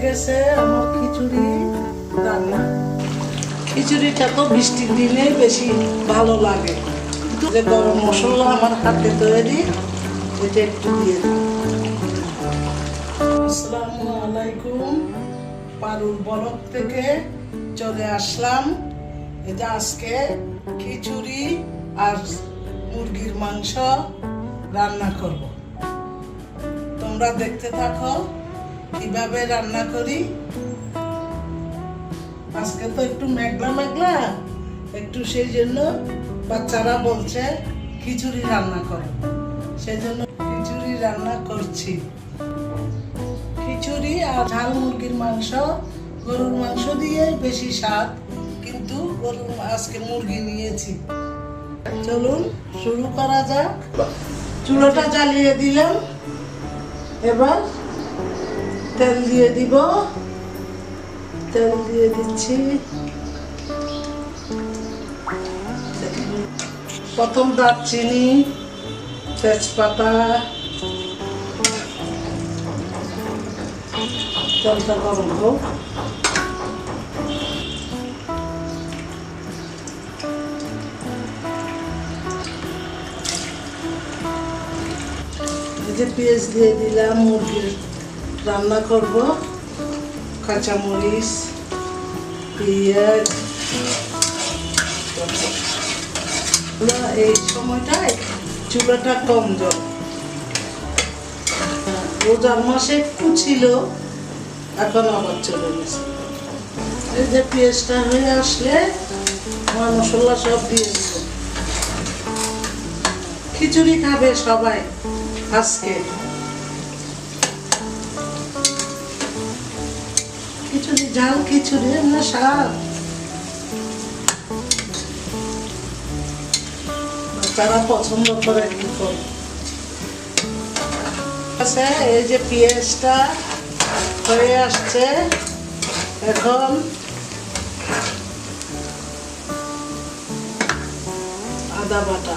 গেছে আমার খিচুড়ি রান্না। খিচুড়িটা তো বৃষ্টির দিনে বেশি ভালো লাগে। যে গরম মশলা আমার হাতে তৈরি একটু দিয়ে আলাইকুম। থেকে চলে আসলাম। এটা আজকে খিচুড়ি আর মুরগির মাংস রান্না করব। তোমরা দেখতে থাকো। কীভাবে রান্না করি? আজকে তো একটু মেঘলা মেঘলা একটু সেই জন্য বাচ্চারা বলছে খিচুড়ি রান্না করো। সেই জন্য খিচুড়ি রান্না করছি। খিচুড়ি আর ঝাল মুরগির মাংস গরুর মাংস দিয়ে বেশি স্বাদ কিন্তু গরুর আজকে মুরগি নিয়েছি। চলুন শুরু করা যাক। চুলোটা জ্বালিয়ে দিলাম। এবার তেল দিয়ে দিব। তেল দিয়ে দিচ্ছি। প্রথম দারচিনি তেজপাতা। তেলটা গরম হোক। পেঁয়াজ দিয়ে দিলাম, মুরগির রান্না করব। কাঁচামরিচ, পেঁয়াজ। এই সময়টায় চুলাটা কম জল। রোজার মাসে একটু ছিল, এখন আবার চলে গেছে। এই যে পেঁয়াজটা হয়ে আসলে আমার মশলা সব দিয়ে খিচুড়ি খাবে সবাই আজকে। খিচুড়ি ঝাল খিচুড়ি না স্বাদ তারা পছন্দ করে কি করে আছে এই যে পেঁয়াজটা হয়ে আসছে, এখন আদা বাটা।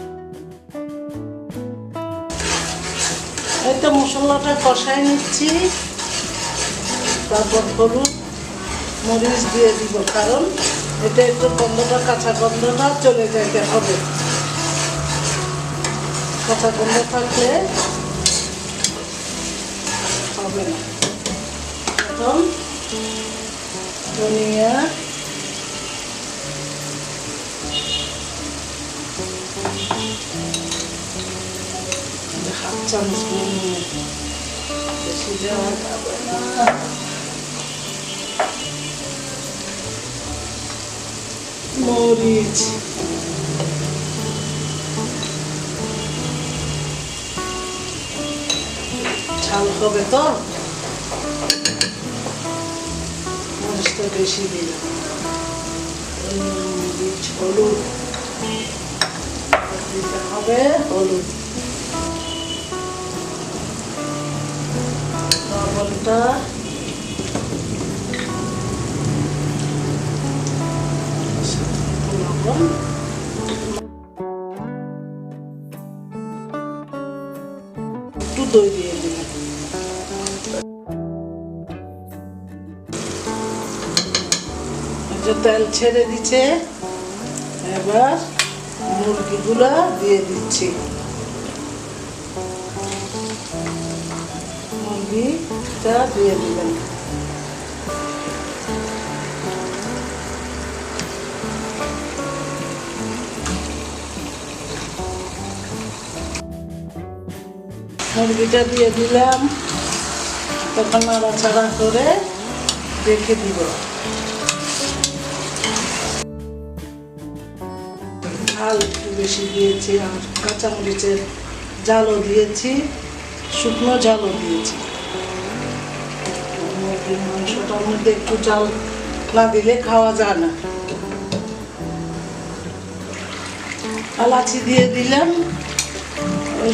এই মশলাটা কষাই নিচ্ছি। তারপর হলুদ মরিচ দিয়ে দিব, কারণ এটা একটু গন্ধটা, কাঁচা গন্ধটা চলে যাইতে হবে। কাঁচা গন্ধ থাকলে হবে না। এখন ধনিয়া চামচ নিয়ে বেশি দেওয়া যাবে না মরিচ ঝাল হবে তো মরিচটা বেশি দিলাম মরিচ হলুদ দিতে হবে হলুদ একটু। তেল ছেড়ে দিচ্ছে। এবার মুরগিগুলা দিয়ে দিচ্ছি। দিয়ে দিবেন মুরগিটা দিয়ে দিলাম তখন নাড়াচাড়া করে রেখে দিব ঝাল একটু বেশি দিয়েছি আর কাঁচামরিচের জালও দিয়েছি শুকনো জালও দিয়েছি খাওয়া যায় না। এলাচি দিয়ে দিলাম। ওই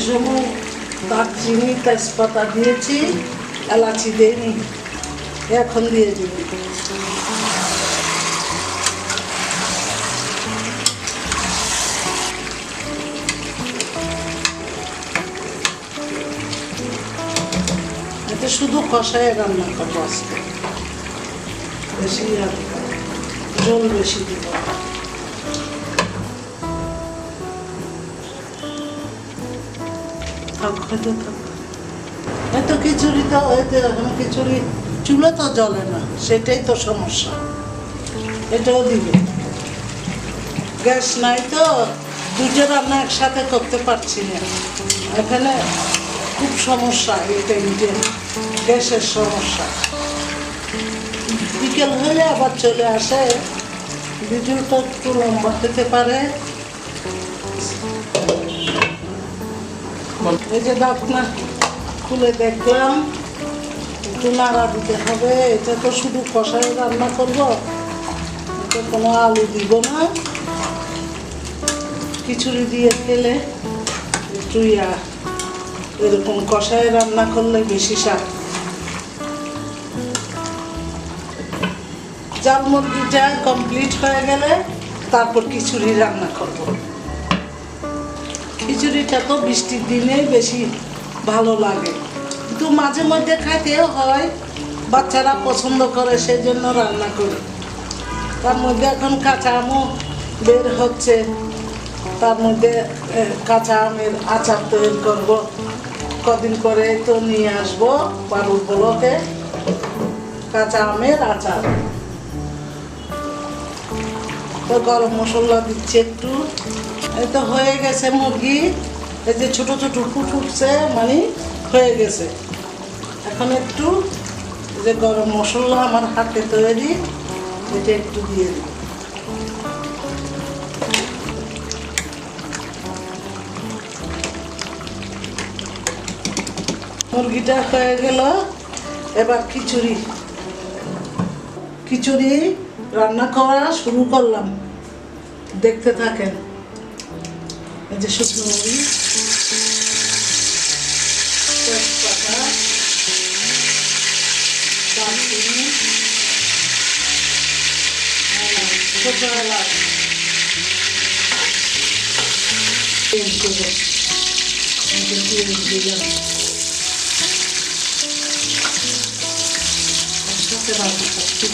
দারচিনি তেজপাতা দিয়েছি। এলাচি এখন দিয়ে দিব। শুধু কষায় রান্না করব আজকে। বেশি জল বেশি দিব হয়তো খিচুড়ি তো এখন খিচুড়ি, চুলো তো জ্বলে না, সেটাই তো সমস্যা। এটাও দিবে। গ্যাস নাই তো, দুটো রান্না একসাথে করতে পারছি না। এখানে খুব সমস্যা এই টাইমে গ্যাসের সমস্যা। বিকেল হলে আবার চলে আসে। ভিডিওটা একটু লম্বা হতে পারে। এই যে ডাকনা খুলে দেখলাম, একটু নাড়া দিতে হবে। এটা তো শুধু কষাই রান্না করব। এটা কোনো আলু দিব না। খিচুড়ি দিয়ে খেলে একটু ইয়া এরকম কষায় রান্না করলে বেশি স্বাদ। জাল মুরগিটা কমপ্লিট হয়ে গেলে তারপর খিচুড়ি রান্না করব। খিচুড়িটা তো বৃষ্টির দিনে বেশি ভালো লাগে। কিন্তু মাঝে মধ্যে খাইতেও হয়, বাচ্চারা পছন্দ করে সেই জন্য রান্না করি। তার মধ্যে এখন কাঁচা আমও বের হচ্ছে। তার মধ্যে কাঁচা আমের আচার তৈরি করব। কদিন পরে তো নিয়ে আসব বারুর বলকে। কাঁচা আমের আচার। তো গরম মশলা দিচ্ছি একটু। এই তো হয়ে গেছে মুরগি। এই যে ছোট ছোট ফুট উঠছে মানে হয়ে গেছে। এখন একটু যে গরম মশলা আমার হাতে তৈরি, এটা একটু দিয়ে দিই। মুরগিটা হয়ে গেল। এবার খিচুড়ি। খিচুড়ি রান্না করা শুরু করলাম। দেখতে থাকেন। এই যে শুকনো মরিচ তেজপাতা। ছোট এলাচ। রান্না করছি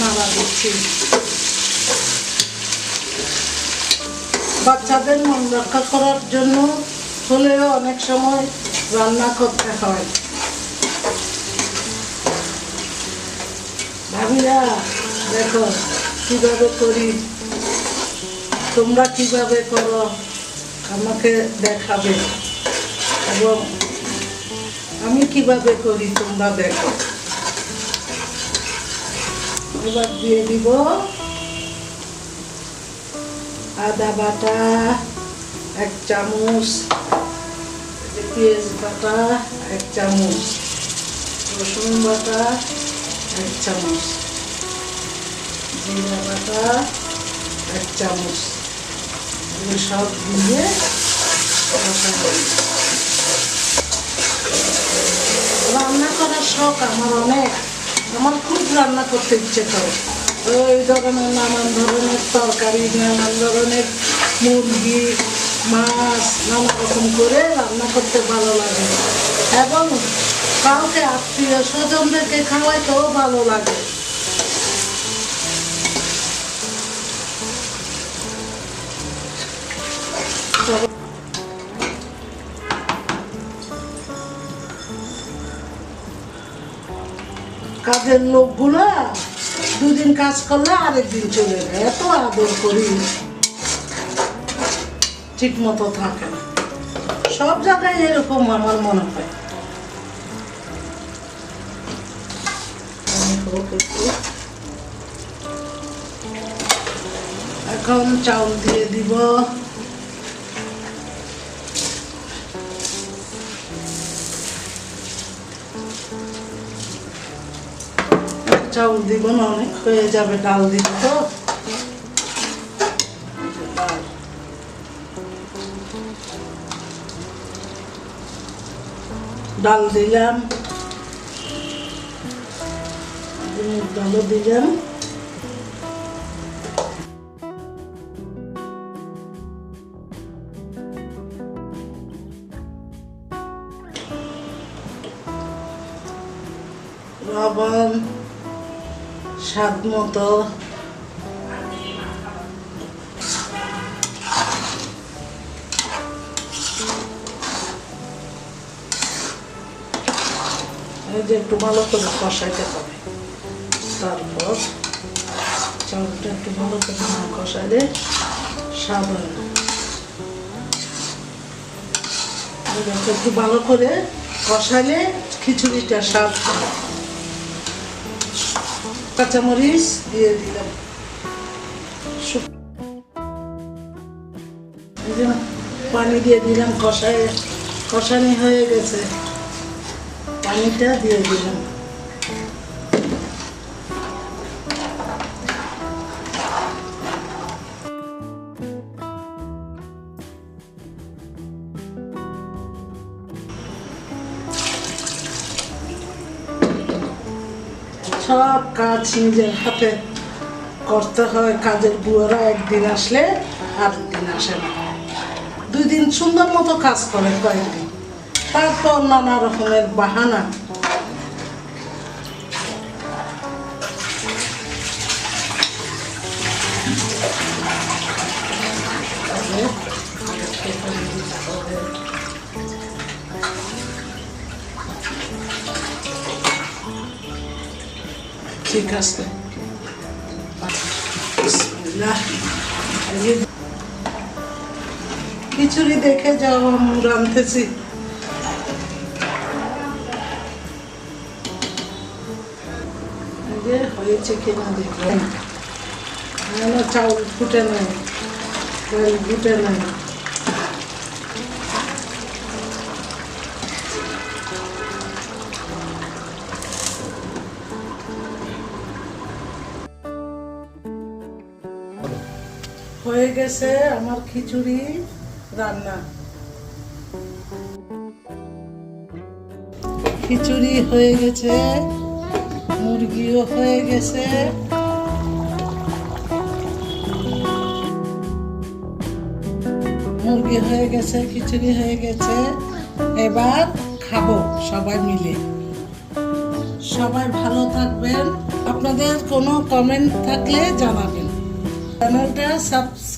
নাড়া বাচ্চাদের মন রক্ষা করার জন্য হলেও অনেক সময় রান্না করতে হয়। ভাবিরা দেখো, কীভাবে করি? তোমরা কীভাবে করো? আমাকে দেখাবে। এবং আমি কীভাবে করি তোমরা দেখো। এবার দিয়ে দিব আদা বাটা, এক চামচ, পেঁয়াজ বাটা, এক চামচ, রসুন বাটা, এক চামচ। জিরা বাটা এক চামচ এগুলো সব দিয়ে। রান্না করার শখ আমার অনেক। আমার খুব রান্না করতে ইচ্ছে করে। ওই ধরনের নানান ধরনের তরকারি নানান ধরনের মুরগি, মাছ নানা রকম করে রান্না করতে ভালো লাগে। এবং কাউকে আত্মীয় স্বজনদেরকে খাওয়াইতেও ভালো লাগে। কাজের লোকগুলো দুদিন কাজ করলে আরেকদিন চলে যায়। এত আদর করি। ঠিক মতো থাকে সব জায়গায় এরকম আমার মনে হয়। এখন চাউল দিয়ে দিব। চাউল দিব না অনেক হয়ে যাবে ডাল দিব তো ডাল। দিলাম ডাল ডালও দিলাম মতো এই যে একটু ভালো করে কষাইতে হবে তারপর চাউলটা একটু ভালো করে না কষাইলে স্বাদ না এটাকে একটু ভালো করে কষাইলে খিচুড়িটা স্বাদ হয় কাঁচামরিচ দিয়ে দিলাম। পানি দিয়ে দিলাম কষায় কষানি হয়ে গেছে। পানিটা দিয়ে দিলাম। সব কাজ নিজের হাতে করতে হয়। কাজের বুয়ারা একদিন আসলে আর দিন আসে না। দুই দিন সুন্দর মতো কাজ করে কয়েকদিন। তারপর নানা রকমের বাহানা এই যে খিচুড়ি দেখে যাও রাঁধতেছি। হয়েছে কিনা দেখবেন চাউল ফুটে নাই। ফুটে নাই। হয়ে গেছে আমার খিচুড়ি রান্না। খিচুড়ি হয়ে গেছে, মুরগিও হয়ে গেছে। মুরগি হয়ে গেছে, খিচুড়ি হয়ে গেছে। এবার খাব সবাই মিলে। সবাই ভালো থাকবেন। আপনাদের কোনো কমেন্ট থাকলে জানাবেন। চ্যানেলটা